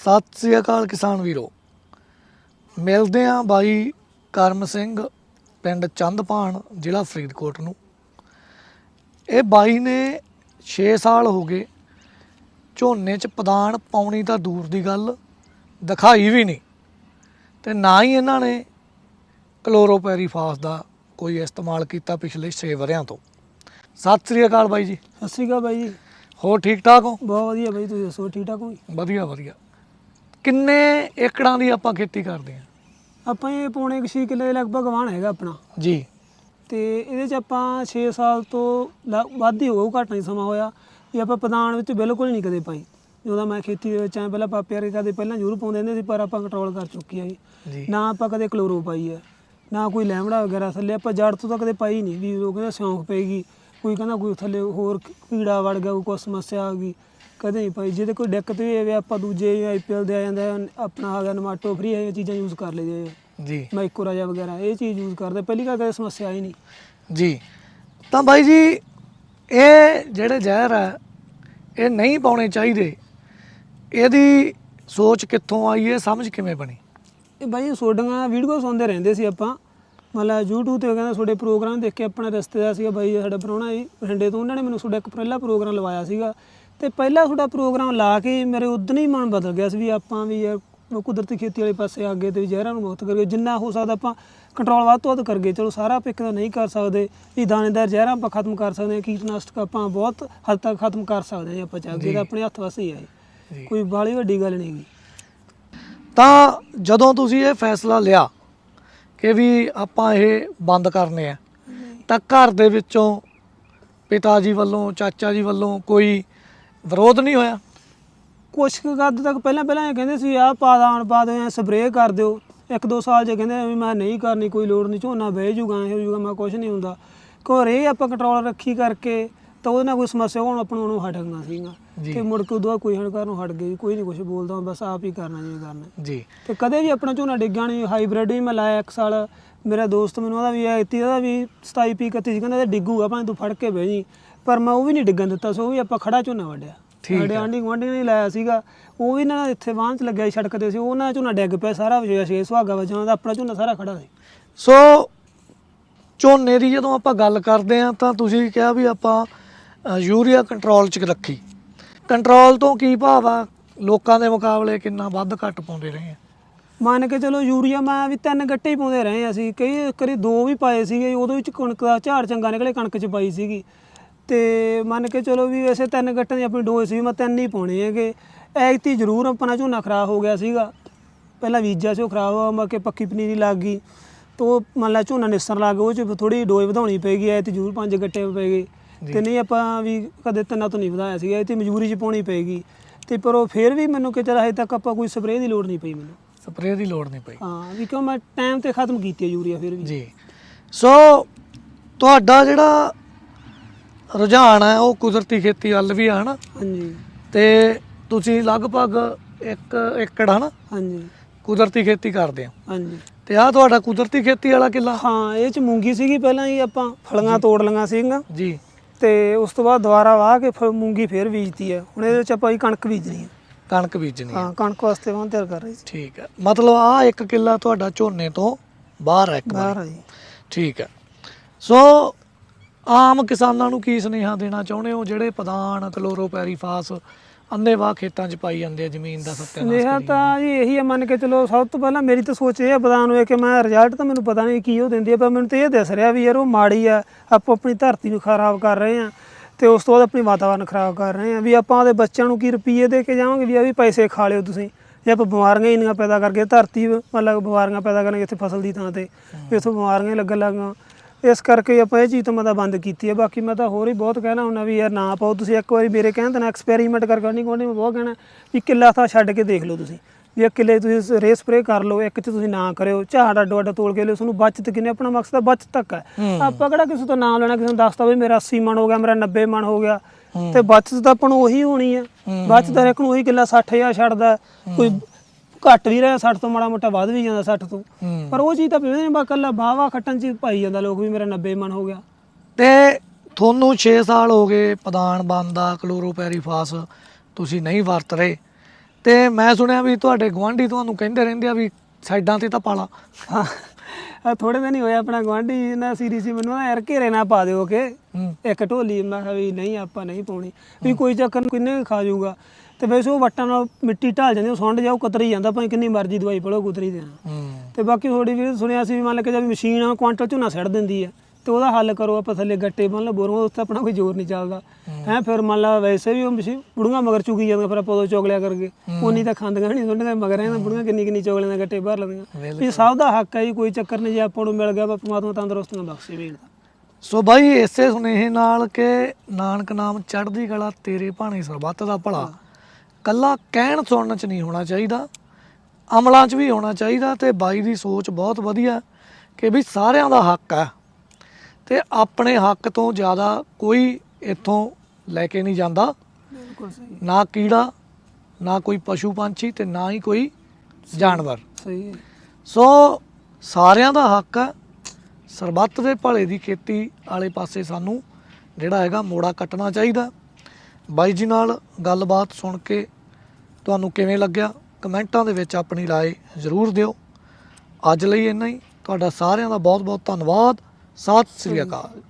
ਸਤਿ ਸ੍ਰੀ ਅਕਾਲ ਕਿਸਾਨ ਵੀਰੋ। ਮਿਲਦੇ ਆਂ ਬਾਈ ਕਰਮ ਸਿੰਘ ਪਿੰਡ ਚੰਦਪਾਣ ਜ਼ਿਲ੍ਹਾ ਫਰੀਦਕੋਟ ਨੂੰ। ਇਹ ਬਾਈ ਨੇ 6 ਸਾਲ ਹੋ ਗਏ ਝੋਨੇ 'ਚ ਪਦਾਨ ਪਾਉਣੀ ਤਾਂ ਦੂਰ ਦੀ ਗੱਲ ਦਿਖਾਈ ਵੀ ਨਹੀਂ। ਤੇ ਨਾ ਹੀ ਇਹਨਾਂ ਨੇ ਕਲੋਰੋਪੈਰੀਫਾਸ ਦਾ ਕੋਈ ਇਸਤੇਮਾਲ ਕੀਤਾ ਪਿਛਲੇ 6 ਵਰਿਆਂ ਤੋਂ। ਸਤਿ ਸ੍ਰੀ ਅਕਾਲ ਬਾਈ ਜੀ। ਸਤਿ ਸ਼੍ਰੀ ਅਕਾਲ ਬਾਈ ਜੀ। ਹੋਰ ਠੀਕ ਠਾਕ ਹੋ? ਬਹੁਤ ਵਧੀਆ ਬਾਈ ਤੁਸੀਂ ਦੱਸੋ ਠੀਕ ਠਾਕ ਹੋ? ਵਧੀਆ ਵਧੀਆ ਕਿੰਨੇ ਏਕੜਾਂ ਦੀ ਆਪਾਂ ਖੇਤੀ ਕਰਦੇ ਹਾਂ? ਆਪਾਂ ਇਹ ਪੌਣੇ 6 ਕਿੱਲੇ ਦੇ ਲਗਭਗ ਵਾਹਣ ਹੈਗਾ ਆਪਣਾ। ਜੀ। ਤੇ ਇਹਦੇ ਚ ਆਪਾਂ 6 ਸਾਲ ਤੋਂ ਲ- ਵੱਧ ਹੀ ਹੋਊ ਘੱਟ ਨਹੀਂ ਸਮਾਂ ਹੋਇਆ। ਵੀ ਆਪਾਂ ਪਦਾਨ ਵਿੱਚ ਬਿਲਕੁਲ ਨਹੀਂ ਕਦੇ ਪਾਈ। ਜਦੋਂ ਮੈਂ ਖੇਤੀ ਦੇ ਵਿੱਚ ਆਇਆ ਪਹਿਲਾਂ ਪਾਪੇ ਵਰਗੇ ਕਦੇ ਪਹਿਲਾਂ ਜ਼ਰੂਰ ਪਾਉਂਦੇ ਹੁੰਦੇ ਸੀ ਪਰ ਆਪਾਂ ਕੰਟਰੋਲ ਕਰ ਚੁੱਕੀ ਆ ਜੀ। ਨਾ ਆਪਾਂ ਕਦੇ ਕਲੋਰੋ ਪਾਈ ਹੈ ਨਾ ਕੋਈ ਲੈਮੜਾ ਵਗੈਰਾ ਥੱਲੇ। ਆਪਾਂ ਜੜ ਤੋਂ ਤਾਂ ਕਦੇ ਪਾਈ ਨਹੀਂ ਵੀ ਉਹ ਕਹਿੰਦਾ ਸਿਉਂਕ ਪਏਗੀ ਕੋਈ ਕਹਿੰਦਾ ਕੋਈ ਥੱਲੇ ਹੋਰ ਕੀੜਾ ਵੜ ਗਿਆ ਕੋਈ ਸਮੱਸਿਆ ਆ ਗਈ। ਕਦੇ ਨਹੀਂ ਪਾਈ ਜਿਹਦੇ ਕੋਈ ਦਿੱਕਤ ਵੀ ਆਵੇ ਆਪਾਂ ਦੂਜੇ ਆਈਪੀਐਲ ਦੇ ਆ ਜਾਂਦਾ ਆਪਣਾ ਆ ਗਿਆ ਨਮਾਟੋ ਫਰੀ ਇਹ ਚੀਜ਼ਾਂ ਯੂਜ਼ ਕਰ ਲਈਆਂ ਜੀ। ਮਾਈਕੋ ਰਾਜਾ ਵਗੈਰਾ ਇਹ ਚੀਜ਼ ਯੂਜ਼ ਕਰਦੇ। ਪਹਿਲੀ ਗੱਲ ਤਾਂ ਸਮੱਸਿਆ ਹੀ ਨਹੀਂ। ਜੀ। ਤਾਂ ਬਾਈ ਜੀ ਇਹ ਜਿਹੜੇ ਜ਼ਹਿਰ ਹੈ ਇਹ ਨਹੀਂ ਪਾਉਣੇ ਚਾਹੀਦੇ। ਇਹਦੀ ਸੋਚ ਕਿੱਥੋਂ ਆਈ ਹੈ ਸਮਝ ਕਿਵੇਂ ਬਣੀ? ਇਹ ਬਾਈ ਸੋਡੀਆਂ ਵੀਡੀਓ ਸੁਣਦੇ ਰਹਿੰਦੇ ਸੀ ਆਪਾਂ। ਮਤਲਬ YouTube ਤੇ ਕਹਿੰਦਾ ਤੁਹਾਡੇ ਪ੍ਰੋਗਰਾਮ ਦੇਖ ਕੇ ਆਪਣਾ ਰਿਸ਼ਤੇਦਾਰ ਸੀਗਾ ਬਾਈ ਸਾਡਾ ਪ੍ਰਾਹੁਣਾ ਜੀ ਬਠਿੰਡੇ ਤੋਂ ਉਹਨਾਂ ਨੇ ਮੈਨੂੰ ਤੁਹਾਡਾ ਇੱਕ ਪਹਿਲਾ ਪ੍ਰੋਗਰਾਮ ਲਵਾਇਆ ਸੀਗਾ। ਤੇ ਪਹਿਲਾ ਤੁਹਾਡਾ ਪ੍ਰੋਗਰਾਮ ਲਾ ਕੇ ਮੇਰੇ ਉਦੋਂ ਹੀ ਮਨ ਬਦਲ ਗਿਆ ਸੀ ਵੀ ਆਪਾਂ ਵੀ ਯਾਰ ਕੁਦਰਤੀ ਖੇਤੀ ਵਾਲੇ ਪਾਸੇ ਅੱਗੇ ਤੇ ਜ਼ਹਿਰਾਂ ਨੂੰ ਮੁਕਤ ਕਰੀਏ ਜਿੰਨਾ ਹੋ ਸਕਦਾ ਆਪਾਂ ਕੰਟਰੋਲ ਵੱਧ ਤੋਂ ਵੱਧ ਕਰਗੇ ਚਲੋ ਸਾਰਾ ਆਪਾਂ ਇੱਕ ਤਾਂ ਨਹੀਂ ਕਰ ਸਕਦੇ ਵੀ ਦਾਣੇਦਾਰ ਜ਼ਹਿਰਾਂ ਆਪਾਂ ਖਤਮ ਕਰ ਸਕਦੇ ਹਾਂ ਕੀਟਨਾਸ਼ਕ ਆਪਾਂ ਬਹੁਤ ਹੱਦ ਤੱਕ ਖਤਮ ਕਰ ਸਕਦੇ ਹਾਂ ਆਪਾਂ ਚਾਹੀਏ ਤਾਂ ਆਪਣੇ ਹੱਥ ਵਸ ਹੀ ਹੈ। ਕੋਈ ਬਾਲੀ ਵੱਡੀ ਗੱਲ ਨਹੀਂ ਤਾਂ ਜਦੋਂ ਤੁਸੀਂ ਇਹ ਫੈਸਲਾ ਲਿਆ ਕਿ ਵੀ ਆਪਾਂ ਇਹ ਬੰਦ ਕਰਨੇ ਆ। ਤਾਂ ਘਰ ਦੇ ਵਿੱਚੋਂ ਪਿਤਾ ਜੀ ਵੱਲੋਂ, ਚਾਚਾ ਜੀ ਵੱਲੋਂ ਕੋਈ ਵਿਰੋਧ ਨਹੀਂ ਹੋਇਆ? ਕੁਛ ਕੁ ਹੱਦ ਤੱਕ ਪਹਿਲਾਂ ਪਹਿਲਾਂ ਇਹ ਕਹਿੰਦੇ ਸੀ, ਆਹ ਪਾ ਦਾਣ ਪਾ ਦਿਓ ਐ ਸਪਰੇਅ ਕਰ ਦਿਓ। ਇੱਕ ਦੋ ਸਾਲ ਜੇ ਕਹਿੰਦੇ ਵੀ ਮੈਂ ਨਹੀਂ ਕਰਨੀ, ਕੋਈ ਲੋੜ ਨਹੀਂ, ਝੋਨਾ ਬਹਿ ਜੂਗਾ, ਇਹ ਹੋ ਜੂਗਾ, ਮੈਂ ਕੁਛ ਨਹੀਂ ਹੁੰਦਾ। ਘਰੇ ਆਪਾਂ ਕੰਟਰੋਲ ਰੱਖੀ ਕਰਕੇ ਤਾਂ ਉਹਦੇ ਨਾਲ ਕੋਈ ਸਮੱਸਿਆ ਹੋਣ ਆਪਾਂ ਨੂੰ ਉਹਨੂੰ ਹਟਣਾ ਸੀਗਾ। ਜੀ। ਤੇ ਮੁੜ ਕੇ ਉਦੋਂ ਬਾਅਦ ਕੋਈ ਹਣ ਨੂੰ ਹਟ ਗਈ ਕੋਈ ਨਹੀਂ ਕੁਛ ਬੋਲਦਾ ਬਸ ਆਪ ਹੀ ਕਰਨਾ ਜਿਵੇਂ ਕਰਨਾ। ਜੀ। ਤੇ ਕਦੇ ਵੀ ਆਪਣਾ ਝੋਨਾ ਡਿੱਗਿਆ ਨਹੀਂ ਹਾਈਬ੍ਰਿਡ ਵੀ ਮੈਂ ਲਾਇਆ ਇੱਕ ਸਾਲ। ਮੇਰਾ ਦੋਸਤ ਮੈਨੂੰ ਉਹਦਾ ਵੀ ਐਤੀ ਉਹਦਾ ਵੀ 27 ਪੀ 31 ਸੀ ਕਹਿੰਦਾ ਇਹ ਡਿੱਗੂਗਾ ਭਾਵੇਂ ਤੂੰ ਫੜ ਕੇ ਬਹਿ ਜੀ। ਪਰ ਮੈਂ ਉਹ ਵੀ ਨਹੀਂ ਡਿੱਗਣ ਦਿੱਤਾ ਸੋ ਉਹ ਵੀ ਆਪਾਂ ਖੜਾ ਝੋਨਾ ਵੱਢਿਆ। ਠੀਕ ਸਾਡੇ। ਆਂਢੀ ਗੁਆਂਢੀ ਨੇ ਲਾਇਆ ਸੀਗਾ। ਉਹ ਵੀ ਨਾ ਇੱਥੇ ਵਾਹਨ ਚ ਲੱਗਿਆ ਸੀ ਸੜਕ ਤੇ ਸੀ ਉਹਨਾਂ ਝੋਨਾ ਡਿੱਗ ਪਿਆ ਸਾਰਾ ਵਜਿਆ ਛੇ ਸੁਹਾਗਾ ਵਜਾਂ ਦਾ ਆਪਣਾ ਝੋਨਾ ਸਾਰਾ ਖੜਾ ਸੀ। ਸੋ ਝੋਨੇ ਦੀ ਜਦੋਂ ਆਪਾਂ ਗੱਲ ਕਰਦੇ ਆ ਤਾਂ ਤੁਸੀਂ ਕਿਹਾ ਵੀ ਆਪਾਂ ਯੂਰੀਆ ਕੰਟਰੋਲ 'ਚ ਰੱਖੀ। ਕੰਟਰੋਲ ਤੋਂ ਕੀ ਭਾਵ ਆ? ਲੋਕਾਂ ਦੇ ਮੁਕਾਬਲੇ ਕਿੰਨਾ ਵੱਧ ਘੱਟ ਪਾਉਂਦੇ ਰਹੇ ਆ? ਮੰਨ ਕੇ ਚਲੋ ਯੂਰੀਆ ਮੈਂ ਵੀ ਤਿੰਨ ਗੱਟੇ ਹੀ ਪਾਉਂਦੇ ਰਹੇ ਅਸੀਂ। ਕਈ ਕਰੀ ਦੋ ਵੀ ਪਾਏ ਸੀਗੇ, ਉਹਦੇ ਵਿੱਚ ਕਣਕ ਦਾ ਝਾੜ ਚੰਗਾ ਨਿਕਲੇ, ਕਣਕ ਚ ਪਾਈ ਸੀਗੀ। ਤੇ ਮੰਨ ਕੇ ਚਲੋ ਵੀ ਵੈਸੇ ਤਿੰਨ ਗੱਟਾਂ ਦੀ ਆਪਣੀ ਡੋਜ਼ ਸੀ ਮੈਂ ਤਿੰਨ ਹੀ ਪਾਉਣੇ ਹੈਗੇ। ਐਗਤੀ ਜ਼ਰੂਰ ਆਪਣਾ ਝੋਨਾ ਖਰਾਬ ਹੋ ਗਿਆ ਸੀਗਾ। ਪਹਿਲਾਂ ਵੀਜਾ ਸੀ, ਉਹ ਖਰਾਬ ਹੋਇਆ, ਮਾ ਕੇ ਪੱਕੀ ਪਨੀਰੀ ਲੱਗ ਗਈ। ਤੋ ਮੰਨ ਲਾ ਝੋਨਾ ਨਿਸਣ ਲੱਗ ਗਿਆ, ਉਹ ਚ ਥੋੜੀ ਡੋਜ਼ ਵਧਾਉਣੀ ਪੈਗੀ ਐ ਤੇ ਜ਼ਰੂਰ ਪੰਜ ਗੱਟੇ ਪੈ ਗਏ। ਤੇ ਨਹੀਂ ਆਪਾਂ ਵੀ ਕਦੇ ਤਿੰਨਾਂ ਤੋਂ ਨਹੀਂ ਵਧਾਇਆ ਸੀਗਾ ਇਹ ਤੇ ਮਜਬੂਰੀ ਚ ਪਾਉਣੀ ਪੈਗੀ ਤੇ ਪਰ ਉਹ ਫੇਰ ਵੀ ਮੈਨੂੰ ਕਿ ਚਲ ਹਜੇ ਤੱਕ ਆਪਾਂ ਕੋਈ ਸਪਰੇਅ ਦੀ ਲੋੜ ਨਹੀਂ ਪਈ ਮੈਨੂੰ। ਸਪਰੇਅ ਦੀ ਲੋੜ ਨਹੀਂ ਪਈ। ਹਾਂ ਵੀ ਕਿਉਂ ਮੈਂ ਟਾਈਮ ਤੇ ਖਤਮ ਕੀਤੀ ਹੈ ਯੂਰੀਆ ਫਿਰ ਵੀ। ਜੀ। ਸੋ ਤੁਹਾਡਾ ਜਿਹੜਾ ਰੁਝਾਨ ਹੈ ਉਹ ਕੁਦਰਤੀ ਖੇਤੀ ਵੱਲ ਵੀ ਆ ਹਨਾ? ਹਾਂਜੀ। ਤੇ ਤੁਸੀਂ ਲਗਭਗ ਇੱਕ ਏਕੜ ਹਨਾ? ਹਾਂਜੀ। ਕੁਦਰਤੀ ਖੇਤੀ ਕਰਦੇ ਆ ਹਾਂਜੀ। ਤੇ ਆ ਤੁਹਾਡਾ ਕੁਦਰਤੀ ਖੇਤੀ ਵਾਲਾ ਕਿੱਲਾ? ਹਾਂ ਇਹ ਚ ਮੂੰਗੀ ਸੀਗੀ ਪਹਿਲਾਂ ਹੀ ਆਪਾਂ ਫਲੀਆਂ ਤੋੜ ਲਈਆਂ ਸੀਗੀਆਂ। ਜੀ। ਤੇ ਉਸ ਤੋਂ ਬਾਅਦ ਦੁਬਾਰਾ ਵਾਹ ਕੇ ਫਿਰ ਮੂੰਗੀ ਫੇਰ ਬੀਜਤੀ ਹੈ। ਹੁਣ ਇਹਦੇ ਵਿੱਚ ਆਪਾਂ ਹੀ ਕਣਕ ਬੀਜਣੀ ਹੈ। ਕਣਕ ਬੀਜਣੀ ਹੈ। ਹਾਂ ਕਣਕ ਵਾਸਤੇ ਵਾਂ ਤਿਆਰ ਕਰ ਰਹੀ ਸੀ। ਠੀਕ ਹੈ। ਮਤਲਬ ਆ ਇੱਕ ਕਿੱਲਾ ਤੁਹਾਡਾ ਝੋਨੇ ਤੋਂ ਬਾਹਰ ਹੈ ਇੱਕ। ਬਾਹਰ ਜੀ। ਠੀਕ ਹੈ। ਸੋ ਆਮ ਕਿਸਾਨਾਂ ਨੂੰ ਕੀ ਸੁਨੇਹਾ ਦੇਣਾ ਚਾਹੁੰਦੇ ਹੋ? ਜਿਹੜੇ ਪਦਾਨ ਕਲੋਰੋਪੈਰੀਫਾਸ ਅੰਨੇਵਾਹ ਖੇਤਾਂ 'ਚ ਪਾਈ ਜਾਂਦੇ ਆ ਜ਼ਮੀਨ ਦਾ ਸੱਤਿਆਨਾਸ਼ ਸੁਨੇਹਾ ਤਾਂ ਜੀ ਇਹੀ ਹੈ ਮੰਨ ਕੇ ਚਲੋ ਸਭ ਤੋਂ ਪਹਿਲਾਂ ਮੇਰੀ ਤਾਂ ਸੋਚ ਇਹ ਹੈ ਬਦਾਨ ਹੋਏ ਕਿ ਮੈਂ ਰਿਜ਼ਲਟ ਤਾਂ ਮੈਨੂੰ ਪਤਾ ਨਹੀਂ ਕੀ ਉਹ ਦਿੰਦੀ ਹੈ ਪਰ ਮੈਨੂੰ ਤਾਂ ਇਹ ਦਿਸ ਰਿਹਾ ਵੀ ਯਾਰ ਉਹ ਮਾੜੀ ਆ ਆਪਾਂ ਆਪਣੀ ਧਰਤੀ ਨੂੰ ਖਰਾਬ ਕਰ ਰਹੇ ਆ ਤੇ ਉਸ ਤੋਂ ਬਾਅਦ ਆਪਣੀ ਵਾਤਾਵਰਨ ਖਰਾਬ ਕਰ ਰਹੇ ਆ ਵੀ ਆਪਾਂ ਉਹਦੇ ਬੱਚਿਆਂ ਨੂੰ ਕੀ ਰੁਪਈਏ ਦੇ ਕੇ ਜਾਵਾਂਗੇ ਵੀ ਆ ਵੀ ਪੈਸੇ ਖਾ ਲਿਓ ਤੁਸੀਂ। ਜੇ ਆਪਾਂ ਬਿਮਾਰੀਆਂ ਇੰਨੀਆਂ ਪੈਦਾ ਕਰਕੇ ਧਰਤੀ ਮਤਲਬ ਬਿਮਾਰੀਆਂ ਪੈਦਾ ਕਰਾਂਗੇ ਇੱਥੇ ਫਸਲ ਦੀ ਥਾਂ ਤੇ ਵੀ ਇੱਥੋਂ ਬਿਮਾਰੀਆਂ ਲੱਗਣ ਲੱਗਾਂ ਇਸ ਕਰਕੇ ਆਪਾਂ ਇਹ ਚੀਜ਼ ਤੋਂ ਮੈਂ ਤਾਂ ਬੰਦ ਕੀਤੀ ਹੈ ਬਾਕੀ ਮੈਂ ਤਾਂ ਹੋਰ ਹੀ ਬਹੁਤ ਕਹਿਣਾ ਹੁੰਦਾ ਵੀ ਯਾਰ ਨਾ ਪਾਓ। ਤੁਸੀਂ ਇੱਕ ਵਾਰੀ ਮੇਰੇ ਕਹਿਣ ਤੇ ਨਾ ਐਕਸਪੈਰੀਮੈਂਟ ਕਰ ਕਰਨੀ ਨਹੀਂ ਮੈਂ ਬਹੁਤ ਕਹਿਣਾ ਵੀ ਕਿੱਲਾ ਥਾਂ ਛੱਡ ਕੇ ਦੇਖ ਲਓ ਤੁਸੀਂ। ਵੀ ਇੱਕ ਕਿੱਲੇ ਤੁਸੀਂ ਰੇ ਸਪਰੇ ਕਰ ਲਓ ਇੱਕ 'ਚ ਤੁਸੀਂ ਨਾ ਕਰਿਓ। ਝਾੜ ਅੱਡੋ ਅੱਡ ਤੋਲ ਕੇ ਲਿਓ ਤੁਹਾਨੂੰ ਬਚਤ ਕਿੰਨੇ ਆਪਣਾ ਮਕਸਦ ਹੈ ਬਚਤ ਤੱਕ ਹੈ। ਆਪਾਂ ਕਿਹੜਾ ਕਿਸੇ ਤੋਂ ਨਾਮ ਲੈਣਾ ਕਿਸੇ ਨੂੰ ਦੱਸਦਾ ਵੀ ਮੇਰਾ 80 ਮਣ ਹੋ ਗਿਆ ਮੇਰਾ 90 ਮਣ ਹੋ ਗਿਆ। ਤੇ ਬਚਤ ਤਾਂ ਆਪਾਂ ਨੂੰ ਉਹੀ ਹੋਣੀ ਹੈ। ਬਚਤ ਹਰ ਇੱਕ ਨੂੰ ਉਹੀ ਕਿੱਲਾ 60000 ਛੱਡਦਾ। ਕੋਈ ਘੱਟ ਵੀ ਰਿਹਾ 60 ਤੋਂ ਮਾੜਾ ਮੋਟਾ ਵੱਧ ਵੀ ਜਾਂਦਾ 60 ਤੋਂ। ਪਰ ਉਹ ਚੀਜ਼ ਤਾਂ ਨਹੀਂ ਬਾ ਕੱਲਾ ਬਾਵਾ ਖੱਟਣ ਚ ਪਾਈ ਜਾਂਦਾ ਲੋਕ ਵੀ ਮੇਰਾ 90 ਮਨ ਹੋ ਗਿਆ। ਤੇ ਤੁਹਾਨੂੰ 6 ਸਾਲ ਹੋ ਗਏ ਪਦਾਨ ਬੰਦਾ ਕਲੋਰੋਪੈਰੀਫਾਸ ਤੁਸੀਂ ਨਹੀਂ ਵਰਤ ਰਹੇ। ਤੇ ਮੈਂ ਸੁਣਿਆ ਵੀ ਤੁਹਾਡੇ ਗਵਾਂਢੀ ਤੁਹਾਨੂੰ ਕਹਿੰਦੇ ਰਹਿੰਦੇ ਆ ਵੀ ਸਾਈਡਾਂ ਤੇ ਤਾਂ ਪਾਲਾ। ਥੋੜੇ ਦਿਨ ਹੀ ਹੋਏ ਆਪਣਾ ਗਵਾਂਢੀ ਨਾ ਸੀਰੀ ਸੀ ਮੈਨੂੰ ਨਾ ਯਾਰ ਘੇਰੇ ਨਾ ਪਾ ਦਿਓ ਕਿ ਇੱਕ ਢੋਲੀ ਮੈਂ ਕਿਹਾ ਵੀ ਨਹੀਂ ਆਪਾਂ ਨਹੀਂ ਪਾਉਣੀ। ਵੀ ਕੋਈ ਚੱਕਰ ਨੀ, ਕਿੰਨੇ ਖਾ ਜਾਊਗਾ। ਤੇ ਵੈਸੇ ਉਹ ਵੱਟਾਂ ਨਾਲ ਮਿੱਟੀ ਢਲ ਜਾਂਦੀ ਉਹ ਸੁੰਡ ਜਾਓ ਕਤਰੀ ਜਾਂਦਾ ਭਾਵੇਂ ਕਿੰਨੀ ਮਰਜ਼ੀ ਦਵਾਈ ਪੜੋ ਕੁਤਰੀ ਦੇਣਾ ਤੇ ਬਾਕੀ ਥੋੜੀ ਵੀ ਸੁਣਿਆ ਸੀ ਵੀ ਮੰਨ ਕੇ ਜੇ ਮਸ਼ੀਨ ਆ ਕੁਆਂਟਲ ਝੋਨਾ ਸੜ ਦਿੰਦੀ ਆ। ਤੇ ਉਹਦਾ ਹੱਲ ਕਰੋ ਆਪਾਂ ਥੱਲੇ ਗੱਟੇ ਬੰਨ ਲਓ ਬੋਰੋਂ ਉਸ ਤੇ ਆਪਣਾ ਕੋਈ ਜ਼ੋਰ ਨਹੀਂ ਚੱਲਦਾ। ਹੈ। ਫਿਰ ਮੰਨ ਲਾ ਵੈਸੇ ਵੀ ਉਹ ਮਸ਼ੀਨ ਬੁੜੀਆਂ ਮਗਰ ਚੁਗੀ ਜਾਂਦੀਆਂ ਫਿਰ ਆਪਾਂ ਉਦੋਂ ਚੁਗ ਲਿਆ ਕਰਗੇ ਉਨੀ ਤਾਂ ਖਾਂਦੀਆਂ ਨਹੀਂ ਸੁਣਦੀਆਂ ਮਗਰ ਇਹਨਾਂ ਬੁੜੀਆਂ ਕਿੰਨੀ ਕਿੰਨੀ ਚੁਗਲੀਆਂ ਦੇ ਗੱਟੇ ਭਰ ਲੈਂਦੀਆਂ ਵੀ ਸਭ ਦਾ ਹੱਕ ਹੈ ਜੀ ਕੋਈ ਚੱਕਰ ਨਹੀਂ ਜੇ ਆਪਾਂ ਨੂੰ ਮਿਲ ਗਿਆ ਆਪਾਂ ਪਰਮਾਤਮਾ ਤੰਦਰੁਸਤੀਆਂ ਬਖਸ਼ੇ ਵੀ। ਸੋ ਬਾਈ ਇਸੇ ਸੁਨੇਹੇ ਨਾਲ ਕਿ ਨਾਨਕ ਨਾਮ ਚੜ੍ਹਦੀ ਕਲਾ ਤੇਰੇ ਭਾਣੇ ਸਰਬੱਤ ਦਾ ਭਲਾ। ਕੱਲਾ ਕਹਿਣ ਸੁਣਨ ਚ ਨਹੀਂ ਹੋਣਾ ਚਾਹੀਦਾ ਅਮਲਾਂ ਚ ਵੀ ਹੋਣਾ ਚਾਹੀਦਾ ਤੇ ਬਾਈ ਦੀ ਸੋਚ ਬਹੁਤ ਵਧੀਆ ਕਿ ਵੀ ਸਾਰਿਆਂ ਦਾ ਹੱਕ ਹੈ। ਤੇ ਆਪਣੇ ਹੱਕ ਤੋਂ ਜ਼ਿਆਦਾ ਕੋਈ ਇੱਥੋਂ ਲੈ ਕੇ ਨਹੀਂ ਜਾਂਦਾ ਬਿਲਕੁਲ ਸਹੀ ਨਾ ਕੀੜਾ ਨਾ ਕੋਈ ਪਸ਼ੂ ਪੰਛੀ ਤੇ ਨਾ ਹੀ ਕੋਈ ਜਾਨਵਰ ਸਹੀ ਹੈ ਸੋ ਸਾਰਿਆਂ ਦਾ ਹੱਕ ਹੈ ਸਰਬੱਤ ਦੇ ਭਲੇ ਦੀ ਖੇਤੀ ਵਾਲੇ ਪਾਸੇ ਸਾਨੂੰ ਜਿਹੜਾ ਹੈਗਾ ਮੋੜਾ ਕੱਟਣਾ ਚਾਹੀਦਾ ਬਾਈ ਜੀ ਨਾਲ ਗੱਲਬਾਤ ਸੁਣ ਕੇ ਤੁਹਾਨੂੰ ਕਿਵੇਂ ਲੱਗਿਆ ਕਮੈਂਟਾਂ ਦੇ ਵਿੱਚ ਆਪਣੀ رائے ਜ਼ਰੂਰ ਦਿਓ ਅੱਜ ਲਈ ਇੰਨਾ ਹੀ ਤੁਹਾਡਾ ਸਾਰਿਆਂ ਦਾ ਬਹੁਤ ਬਹੁਤ ਧੰਨਵਾਦ ਸਤਿ ਸ੍ਰੀ ਅਕਾਲ